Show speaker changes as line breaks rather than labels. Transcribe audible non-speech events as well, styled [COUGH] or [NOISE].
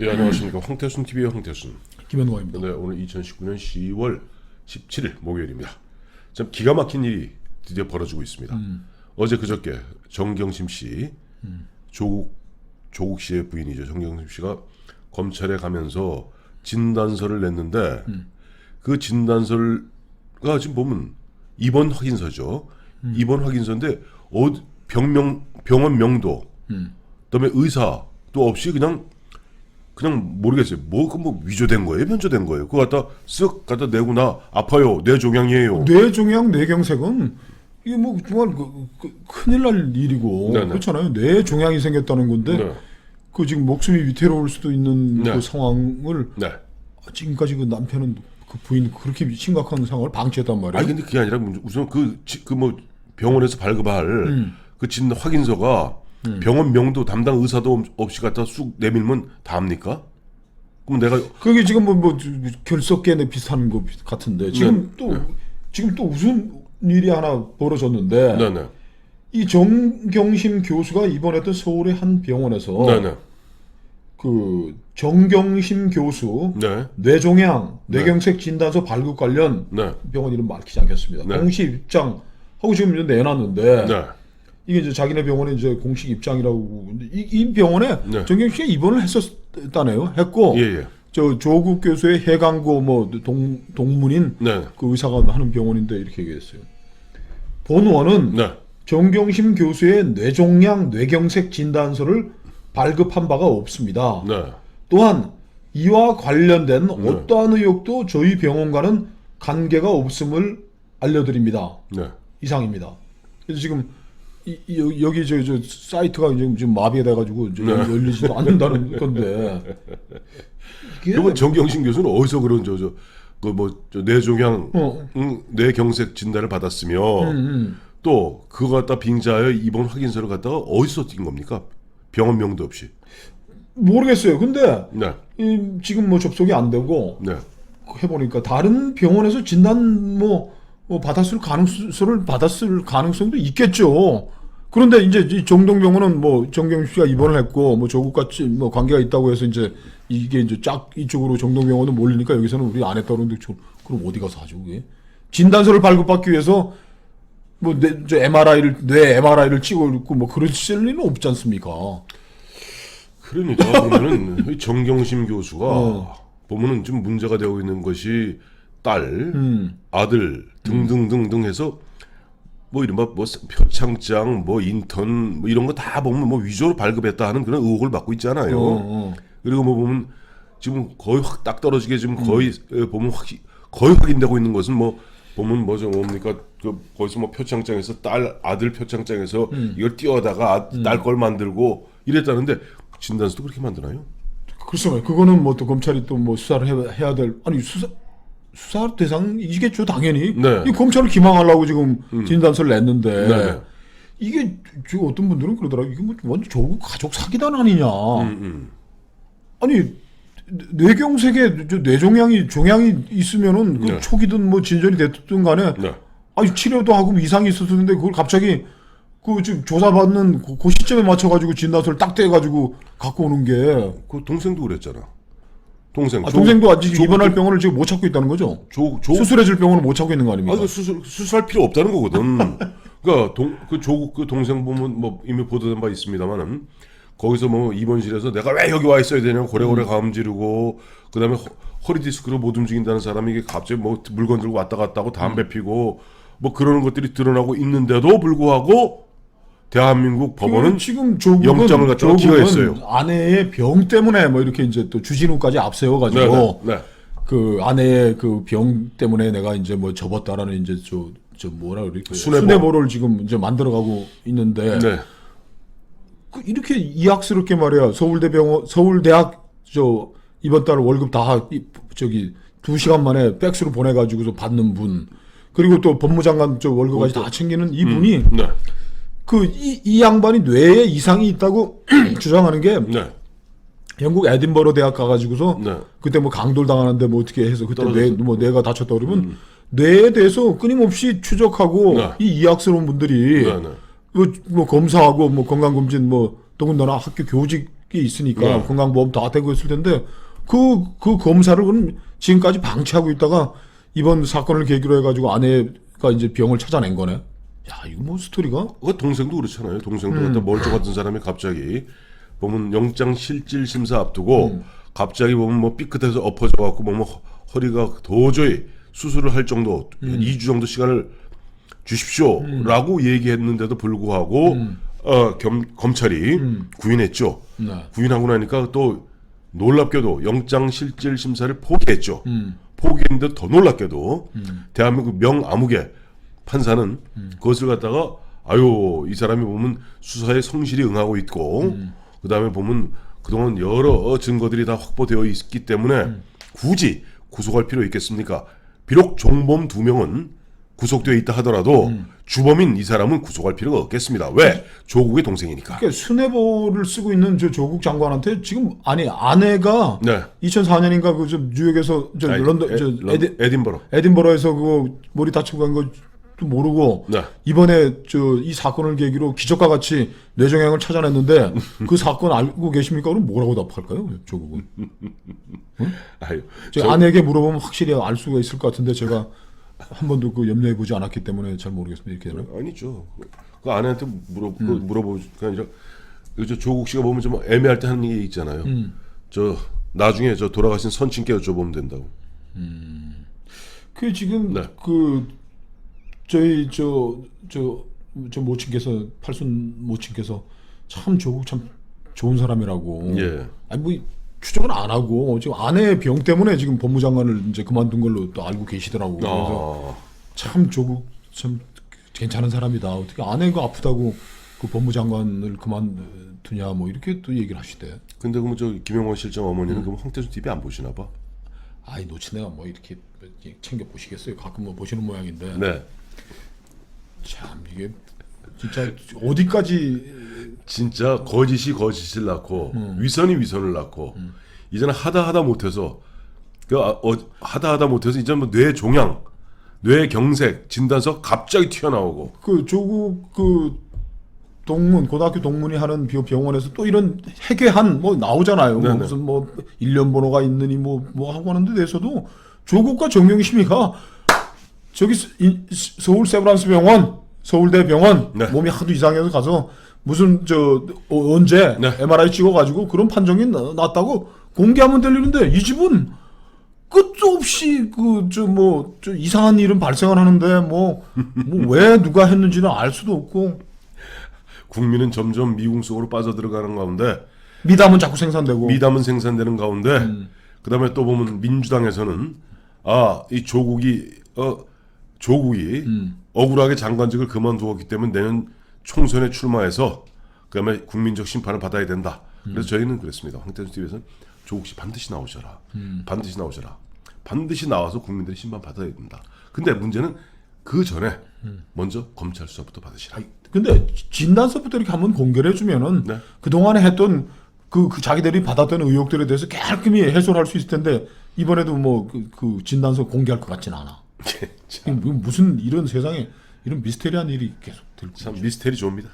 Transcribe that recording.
예, 안녕하십니까. 황태순 TV의 황태순.
김현광입니다.
네, 오늘 2019년 10월 17일 목요일입니다. 참 기가 막힌 일이 드디어 벌어지고 있습니다. 어제 그저께 정경심 씨, 조국 조국 씨의 부인이죠. 정경심 씨가 검찰에 가면서 진단서를 냈는데 그 진단서가 지금 보면 입원 확인서죠. 입원 확인서인데 어 병명 병원 명도, 그다음에 의사도 없이 그냥 그냥 모르겠어요. 뭐, 그 뭐, 위조된 거예요? 변조된 거예요? 그거 갖다 쓱 갖다 내고 나 아파요. 뇌종양이에요.
뇌종양 뇌경색은 이게 뭐 정말 그, 그 큰일 날 일이고
네네.
그렇잖아요. 뇌종양이 생겼다는 건데
네.
그 지금 목숨이 위태로울 수도 있는
네.
그 상황을
네.
지금까지 그 남편은 그 부인 그렇게 심각한 상황을 방치했단 말이에요.
아니, 근데 그게 아니라 우선 그, 그 뭐, 병원에서 발급할
음.
그진 확인서가 병원 명도 담당 의사도 없- 없이 갖다 쑥 내밀면 다 합니까? 그럼 내가
그게 지금 뭐, 뭐 결석계 비슷한 거 같은데 지금
네.
또 지금 또 무슨 일이 하나 벌어졌는데
네네.
이 정경심 교수가 입원했던 서울의 한 병원에서
네네.
그 정경심 교수
네.
뇌종양, 뇌경색 진단서 발급 관련
네.
병원 이름 밝히지 않겠습니다.
네.
공식 입장 하고 지금 이제 내놨는데
네.
이게 이제 자기네 병원의 이제 공식 입장이라고 근데 이, 이 병원에
네.
정경심 씨가 입원을 했었다네요. 했고
예, 예.
저 조국 교수의 해강고 뭐 동, 동문인
네.
그 의사가 하는 병원인데 이렇게 얘기했어요. 본원은
네.
정경심 교수의 뇌종양, 뇌경색 진단서를 발급한 바가 없습니다.
네.
또한 이와 관련된
네.
어떠한 의혹도 저희 병원과는 관계가 없음을 알려드립니다.
네.
이상입니다. 그래서 지금 이, 이- 여기- 여기 저, 저 사이트가 지금, 지금 마비가 돼가지고 이제
네.
열리지도 않는다는 [LAUGHS] 건데 이게
그러면 정경심 교수는 어디서 그런 저, 저, 그 뭐, 저 뇌종양,
어.
응, 뇌경색 진단을 받았으며,
음, 음.
또 그거 갖다 빙자하여 입원 확인서를 갖다가 어디서 띈 겁니까? 병원 명도 없이.
모르겠어요. 근데
네,
이, 지금 뭐 접속이 안 되고
네,
해보니까 다른 병원에서 진단 뭐, 뭐 받았을 가능성을 받았을 가능성도 있겠죠. 그런데 이제 이 정동병원은 뭐 정경 씨가 입원을 했고 뭐 조국 같이 뭐 관계가 있다고 해서 이제 이게 이제 쫙 이쪽으로 정동병원도 몰리니까 여기서는 우리 안 했다 그러는데 저, 그럼 어디 가서 하죠 그게? 진단서를 발급받기 위해서 뭐뇌 MRI를 뇌 MRI를 찍어 있고 뭐 그럴 리는 없지 않습니까?
그러니까 보면은 이 정경심 교수가
어.
보면은 좀 문제가 되고 있는 것이 딸,
음.
아들 등등등등 해서 뭐 이른바 뭐 표창장, 뭐 인턴 뭐 이런 거 다 보면 뭐 위조로 발급했다 하는 그런 의혹을 받고 있잖아요.
어, 어.
그리고 뭐 보면 지금 거의 확 딱 떨어지게 지금
음.
거의 에, 보면 확 거의 확인되고 있는 것은 뭐 보면 뭐죠 뭡니까 그 거기서 뭐 표창장에서 딸 아들 표창장에서
음.
이걸 띄워다가 아, 딸걸 만들고 이랬다는데 진단서도 그렇게 만드나요?
글쎄요. 그거는 뭐 또 검찰이 또 뭐 수사를 해, 해야 될 아니 수사 수사 대상이겠죠 당연히.
네.
이 검찰을 기망하려고 지금 진단서를 냈는데
네.
이게 지금 어떤 분들은 그러더라고 이게 뭐 완전 조국 가족 사기단 아니냐.
음.
아니 뇌경색에 저 뇌종양이 종양이 있으면은 그
네.
초기든 뭐 진전이 됐든 간에
네.
아니 치료도 하고 뭐 이상이 있었는데 그걸 갑자기 그 지금 조사받는 그, 그 시점에 맞춰 가지고 진단서를 딱 떼 가지고 갖고 오는 게
그 동생도 그랬잖아. 동생.
아,
조-
동생도 아직
조-
입원할 병원을 지금 못 찾고 있다는 거죠?
조, 조,
수술해줄 병원을 못 찾고 있는 거 아닙니까?
아, 그 수술 수술할 필요 없다는 거거든. [LAUGHS] 그러니까 동, 그 조국 그 동생 보면 뭐 이미 보도된 바 있습니다만은 거기서 뭐 입원실에서 내가 왜 여기 와 있어야 되냐고 고래고래 가음 지르고 그다음에 허, 허리 디스크로 못 움직인다는 사람이 이게 갑자기 뭐 물건 들고 왔다 갔다 하고 담배 피고 뭐 그러는 것들이 드러나고 있는데도 불구하고 대한민국 법원은
지금 조국은
영장을 갖다가 기각했어요.
아내의 병 때문에 뭐 이렇게 이제 또 주진우까지 앞세워가지고
네, 네, 네.
그 아내의 그 병 때문에 내가 이제 뭐 접었다라는 이제 저, 저 뭐라 그럴까
순애보.
순애보를 지금 이제 만들어가고 있는데
네.
그 이렇게 이악스럽게 말이야 서울대병원 서울대학 저 이번 달 월급 다 이- 저기 두 시간 만에 백스로 보내가지고서 받는 분 그리고 또 법무장관 저 월급까지 다 챙기는 이분이
네.
그이 이 양반이 뇌에 이상이 있다고 [CLEARS THROAT] 주장하는 게
네.
영국 에딘버러 대학 가가지고서
네.
그때 뭐 강돌 당하는데 뭐 어떻게 해서 그때 뇌.
음.
뭐 뇌가 다쳤다 그러면 뇌에 대해서 끊임없이 추적하고
네.
이 이학스러운 분들이
네, 네.
뭐, 뭐 검사하고 뭐 건강검진 뭐 더군다나 학교 교직 있으니까
네.
건강보험 다 되고 있을 텐데 그 그 검사를 그럼 지금까지 방치하고 있다가 이번 사건을 계기로 해가지고 아내가 이제 병을 찾아낸 거네. 야 이거 뭐 스토리가
그 동생도 그렇잖아요. 동생도
음.
갖다 멀쩡하던 사람이 갑자기 보면 영장 실질 심사 앞두고
음.
갑자기 보면 뭐 삐끗해서 엎어져 갖고 뭐, 뭐 허- 허리가 도저히 수술을 할 정도
음.
2주 정도 시간을 주십시오라고 얘기했는데도 불구하고 어, 겸, 검찰이 구인했죠.
음. 네.
구인하고 나니까 또 놀랍게도 영장 실질 심사를 포기했죠.
음.
포기했는데 더 놀랍게도 대한민국 명암흑의 판사는
음.
그것을 갖다가 아유 이 사람이 보면 수사에 성실히 응하고 있고
음.
그 다음에 보면 그동안 여러 증거들이 다 확보되어 있기 때문에
음.
굳이 구속할 필요 있겠습니까? 비록 종범 두 명은 구속되어 있다 하더라도
음.
주범인 이 사람은 구속할 필요가 없겠습니다. 왜? 조국의 동생이니까.
그러니까 수뇌보를 쓰고 있는 저 조국 장관한테 지금 아니 아내가
네.
2004년인가 그저 뉴욕에서 저
아니,
런던
에-
저
런-
에디,
에딘버러.
에딘버러에서 그거 머리 다치고 간 거 모르고
네.
이번에 저 이 사건을 계기로 기적과 같이 뇌종양을 찾아냈는데 그 사건 알고 계십니까? 그럼 뭐라고 답할까요? 조국은
아유,
제
저-
아내에게 물어보면 확실히 알 수가 있을 것 같은데 제가 한 번도 그 염려해 보지 않았기 때문에 잘 모르겠습니다. 이렇게 되나?
아니죠. 그 아내한테 물어 그
음.
물어보가 아니라 저 조국 씨가 보면 좀 애매할 때 하는 얘기 있잖아요.
음.
저 나중에 저 돌아가신 선친께 여쭤보면 된다고.
그 지금
네.
그 저희 저 저 저 모친께서 팔순 모친께서 참 조국 참 좋은 사람이라고.
예.
아니 뭐 추적은 안 하고 지금 아내의 병 때문에 지금 법무장관을 이제 그만둔 걸로 또 알고 계시더라고. 그래서
아,
참 조국 참 괜찮은 사람이다. 어떻게 아내가 아프다고 그 법무장관을 그만두냐 뭐 이렇게 또 얘기를 하시대.
근데 그럼 저 김영원 실장
음.
어머니는 그럼 황태순 TV 안 보시나 봐.
아이 놓친애가 뭐 이렇게 챙겨 보시겠어요. 가끔 뭐 보시는 모양인데.
네.
참 이게 진짜 어디까지
진짜 거짓이 거짓을 낳고
음.
위선이 위선을 낳고 이제는 하다 하다 못해서 그 아, 어, 하다 하다 못해서 이제 뭐뇌 종양, 뇌 경색 진단서 갑자기 튀어나오고
그 조국 그 동문 고등학교 동문이 하는 비- 병원에서 또 이런 해괴한 뭐 나오잖아요. 뭐
네네.
무슨 뭐 일련 번호가 있느니 뭐 뭐 하고 하는데 대해서도 조국과 정경심이가 저기 서울 세브란스 병원, 서울대 병원
네.
몸이 하도 이상해서 가서 무슨 저 어, 언제
네.
MRI 찍어가지고 그런 판정이 나- 났다고 공개하면 될 일인데 이 집은 끝도 없이 그 저 뭐 저 이상한 일은 발생을 하는데 뭐 뭐 [LAUGHS] 왜 누가 했는지는 알 수도 없고
국민은 점점 미궁 속으로 빠져들어가는 가운데
미담은 자꾸 생산되고
미담은 생산되는 가운데
음.
그다음에 또 보면 민주당에서는 아 이 조국이 어 조국이
음.
억울하게 장관직을 그만두었기 때문에 내년 총선에 출마해서 그다음에 국민적 심판을 받아야 된다.
음.
그래서 저희는 그랬습니다. 황태순 TV에서는 조국 씨 반드시 나오셔라.
음.
반드시 나오셔라. 반드시 나와서 국민들이 심판 받아야 된다. 근데 문제는 그 전에
음.
먼저 검찰 수사부터 받으시라.
근데 진단서부터 이렇게 한번 공개를 해주면은
네.
그 동안에 했던 그, 그 자기들이 받았던 의혹들에 대해서 깔끔히 해소를 할 수 있을 텐데 이번에도 뭐그 진단서 공개할 것 같진 않아.
참,
이거 무슨 이런 세상에 이런 미스테리한 일이 계속
될참 미스테리 좋습니다.